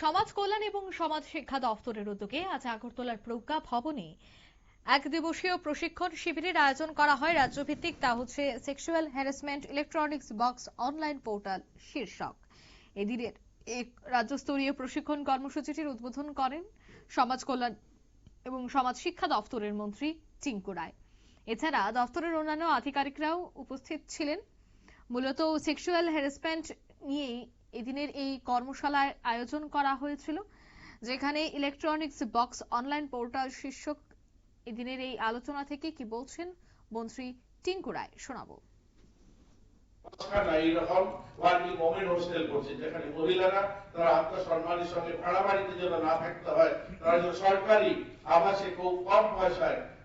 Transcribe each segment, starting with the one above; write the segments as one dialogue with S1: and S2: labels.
S1: সমাজ কল্যাণ এবং সমাজ শিক্ষা দফতরের উদ্যোগে আজ আগরতলার প্রজ্ঞা ভবনে এক দিবসীয় প্রশিক্ষণ শিবিরের আয়োজন করা হয়। রাজ্যভিত্তিক তা হচ্ছে sexual harassment, electronics box, online portal, শীর্ষক। এদিনের এক রাজ্যস্তরীয় প্রশিক্ষণ কর্মসূচিটির উদ্বোধন করেন সমাজ কল্যাণ এবং সমাজ শিক্ষা দফতরের মন্ত্রী চিঙ্কু রায়। এছাড়া দফতরের অন্যান্য আধিকারিকরাও উপস্থিত ছিলেন। মূলত সেক্সুয়াল হ্যারাসমেন্ট নিয়েই এদিনের এই কর্মশালার আয়োজন করা হয়েছিল, যেখানে ইলেকট্রনিক্স বক্স অনলাইন পোর্টাল শীর্ষক এদিনের এই আলোচনা থেকে কি বলছেন মন্ত্রী টিঙ্কু রায়, শোনাবো।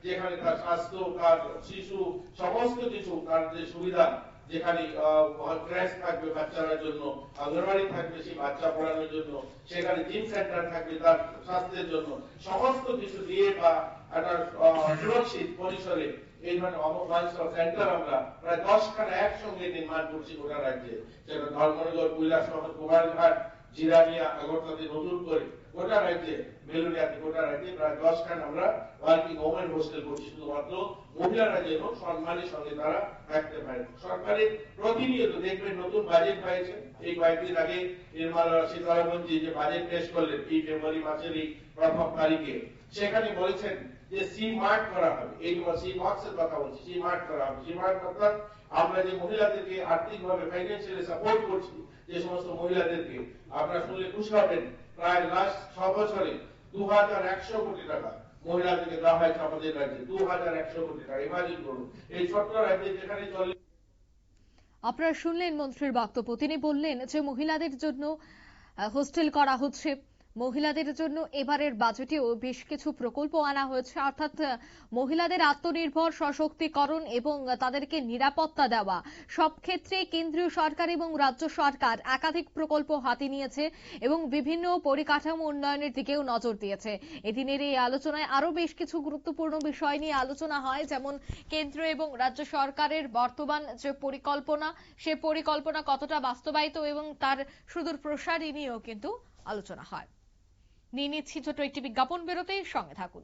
S2: যেখানে তার স্বাস্থ্য, তার শিশু, সমস্ত কিছু, তার যে সুবিধা যেখানে ক্র্যাশ থাকবে বাচ্চাদের জন্য অঙ্গনবাড়ি থাকবে সেই বাচ্চা পড়ানোর জন্য, সেখানে জিম সেন্টার থাকবে তার স্বাস্থ্যের জন্য। সমস্ত কিছু দিয়ে বা একটা সুরক্ষিত পরিসরে এই ধরনের অবমানসর সেন্টার আমরা প্রায় দশখানা একসঙ্গে নির্মাণ করছি গোটা রাজ্যে। সেটা ধর্মনগর, কৈলাসহর কুমারঘাট জিরানিয়া আগরতলাতে নতুন করে গোটা রাজ্যে বেলুনিয়াতে গোটা রাজ্যে প্রায় দশখানা আমরা ওয়ার্কিং ওমেন হোস্টেল করছি। শুধুমাত্র মহিলারা যেন সম্মানের সঙ্গে তারা থাকতে পারে। সরকারের প্রতিনিয়ত দেখবেন নতুন বাজেট হয়েছে এই কয়েকদিন আগে নির্মলা সীতারামনজি যে বাজেট পেশ করলেন, এই ফেব্রুয়ারি মাসের এই প্রথম তারিখে, সেখানে বলেছেন যে সি মার্ট করা হবে, এই সি বক্সের কথা বলছি, সি মার্ট করা হবে। সি মার্ট অর্থাৎ আমরা যে মহিলাদেরকে আর্থিকভাবে ফাইন্যান্সিয়ালি সাপোর্ট করছি, যে সমস্ত মহিলাদেরকে, আপনারা শুনলে খুশি হবেন, প্রায় লাস্ট ছ বছরে দু হাজার একশো কোটি টাকা মহিলাদেরকে দেওয়া হয়েছে আমাদের রাজ্যে দু হাজার একশো কোটি টাকা ইমাজিন করুন। এই ছোট্ট রাজ্যে যেখানে চল্লিশ
S1: আপনারা শুনলেন মন্ত্রীর বক্তব্য, তিনি বললেন যে মহিলাদের জন্য হোস্টেল করা হচ্ছে। মহিলাদের জন্য এবারের বাজেটেও বেশ কিছু প্রকল্প আনা হয়েছে। অর্থাৎ মহিলাদের আত্মনির্ভর, সশক্তিকরণ এবং তাদেরকে নিরাপত্তা দেওয়া। সব ক্ষেত্রে কেন্দ্রীয় সরকার এবং রাজ্য সরকার একাধিক প্রকল্প হাতে নিয়েছে এবং বিভিন্ন পরিকাঠামো উন্নয়নের দিকেও নজর দিয়েছে। এদিনের এই আলোচনায় আরও বেশ কিছু গুরুত্বপূর্ণ বিষয় নিয়ে আলোচনা হয়, যেমন কেন্দ্র এবং রাজ্য সরকারের বর্তমান যে পরিকল্পনা, সে পরিকল্পনা কতটা বাস্তবায়িত এবং তার সুদূর প্রসারী নিয়েও কিন্তু আলোচনা হয়। নিয়ে নিচ্ছি ছোট একটি বিজ্ঞাপন বেরোতে সঙ্গে থাকুন।